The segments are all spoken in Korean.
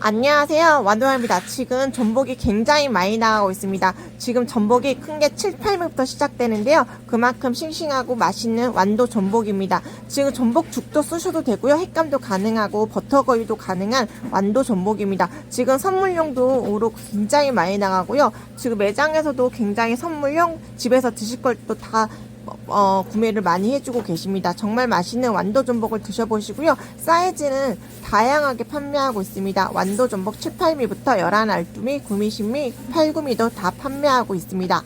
안녕하세요. 완도입니다. 지금 전복이 굉장히 많이 나가고 있습니다. 지금 전복이 큰 게 7, 8미부터 시작되는데요. 그만큼 싱싱하고 맛있는 완도 전복입니다. 지금 전복 죽도 쓰셔도 되고요. 횟감도 가능하고 버터거위도 가능한 완도 전복입니다. 지금 선물용도로 굉장히 많이 나가고요. 지금 매장에서도 굉장히 선물용 집에서 드실 것도 다 어, 구매를 많이 해주고 계십니다. 정말 맛있는 완도 전복을 드셔보시고요. 사이즈는 다양하게 판매하고 있습니다. 완도 전복 7, 8미부터 11알뚜미, 9미, 10미, 8, 9미도 다 판매하고 있습니다.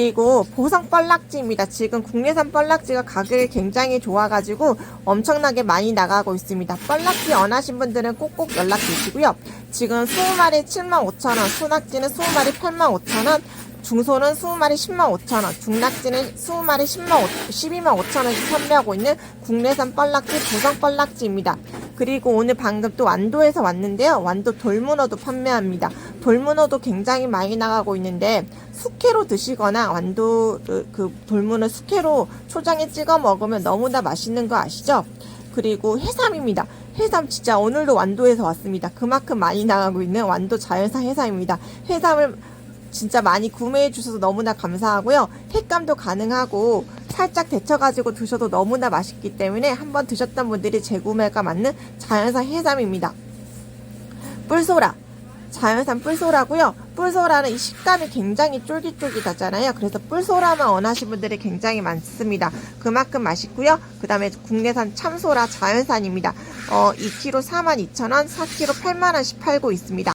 그리고 보성 뻘락지입니다. 지금 국내산 뻘락지가 가격이 굉장히 좋아가지고 엄청나게 많이 나가고 있습니다. 뻘락지 원하신 분들은 꼭꼭 연락 주시고요. 지금 20마리 75,000원, 소낙지는 20마리 85,000원, 중소는 20마리 10만 5천 원, 중낙지는 20마리 10만 5, 12만 5천 원씩 판매하고 있는 국내산 뻘락지 보성 뻘락지입니다. 그리고 오늘 방금 또 완도에서 왔는데요. 완도 돌문어도 판매합니다. 돌문어도 굉장히 많이 나가고 있는데 숙회로 드시거나 완도 그, 그 돌문어 숙회로 초장에 찍어 먹으면 너무나 맛있는 거 아시죠? 그리고 해삼입니다. 해삼 진짜 오늘도 완도에서 왔습니다. 그만큼 많이 나가고 있는 완도 자연산 해삼입니다. 해삼을 진짜 많이 구매해 주셔서 너무나 감사하고요. 횟감도 가능하고 살짝 데쳐가지고 드셔도 너무나 맛있기 때문에 한번 드셨던 분들이 재구매가 맞는 자연산 해삼입니다. 뿔소라. 자연산 뿔소라고요. 뿔소라는 이 식감이 굉장히 쫄깃쫄깃하잖아요. 그래서 뿔소라만 원하시는 분들이 굉장히 많습니다. 그만큼 맛있고요. 그 다음에 국내산 참소라 자연산입니다. 어, 2kg 42,000원, 4kg 8만원씩 팔고 있습니다.